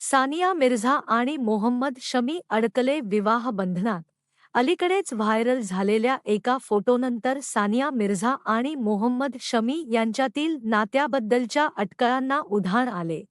सानिया मिर्झा आणि मोहम्मद शमी अडकले विवाह बंधनात. अलीकडेच व्हायरल झालेल्या एका फोटोनंतर सानिया मिर्झा आणि मोहम्मद शमी यांच्यातील नात्याबद्दलच्या अटकळांना उधाण आले.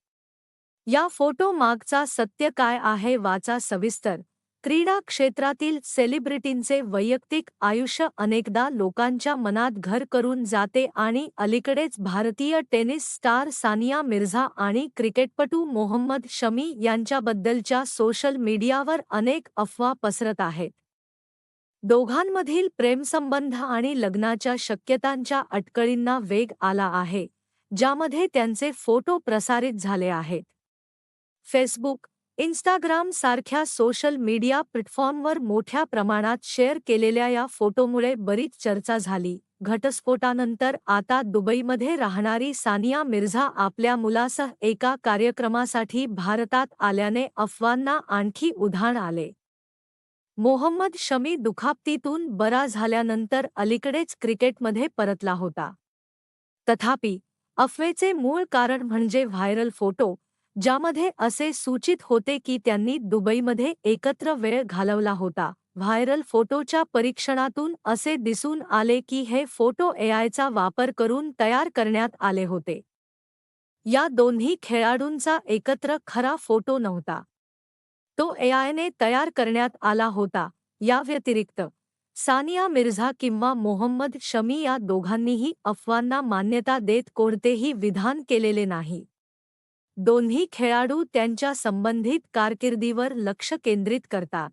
या फोटो मागचा सत्य काय आहे वाचा सविस्तर. क्रीडा क्षेत्रातील सेलिब्रिटींचे वैयक्तिक आयुष्य अनेकदा लोकांच्या मनात घर करून जाते आणि अलीकडेच भारतीय टेनिस स्टार सानिया मिर्झा आणि क्रिकेटपटू मोहम्मद शमी यांच्याबद्दलच्या सोशल मीडियावर अनेक अफवा पसरत आहेत. दोघांमधील प्रेमसंबंध आणि लग्नाच्या शक्यतांच्या अटकळींना वेग आला आहे ज्यामध्ये त्यांचे फोटो प्रसारित झाले आहेत. फेसबुक इंस्टाग्राम सारख्या सोशल मीडिया प्लॅटफॉर्मवर मोठ्या प्रमाणात शेअर केलेल्या या फोटोमुळे बरीच चर्चा झाली. घटस्फोटानंतर आता दुबईमध्ये राहणारी सानिया मिर्झा आपल्या मुलासह एका कार्यक्रमासाठी भारतात आल्याने अफवांना आणखी उधाण आले. मोहम्मद शमी दुखापतीतून बरा झाल्यानंतर अलीकडेच क्रिकेटमध्ये परतला होता. तथापि अफवेचे मूळ कारण म्हणजे व्हायरल फोटो ज्यामध्ये असे सूचित होते की त्यांनी दुबईमध्ये एकत्र वेळ घालवला होता. व्हायरल फोटोच्या परीक्षणातून असे दिसून आले की हे फोटो एआयचा वापर करून तयार करण्यात आले होते. या दोन्ही खेळाडूंचा एकत्र खरा फोटो नव्हता. तो एआयने तयार करण्यात आला होता. या व्यतिरिक्त सानिया मिर्झा किंवा मोहम्मद शमी या दोघांनीही अफवांना मान्यता देत कोणतेही विधान केलेले नाही. दोन्ही खेळाडू त्यांच्या संबंधित कारकिर्दीवर लक्ष केंद्रित करतात.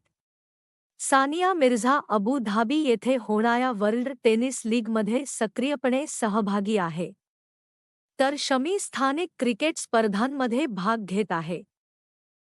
सानिया मिर्झा अबू धाबी येथे होणाऱ्या वर्ल्ड टेनिस लीगमध्ये सक्रियपणे सहभागी आहे. तर शमी स्थानिक क्रिकेट स्पर्धांमध्ये भाग घेत आहे.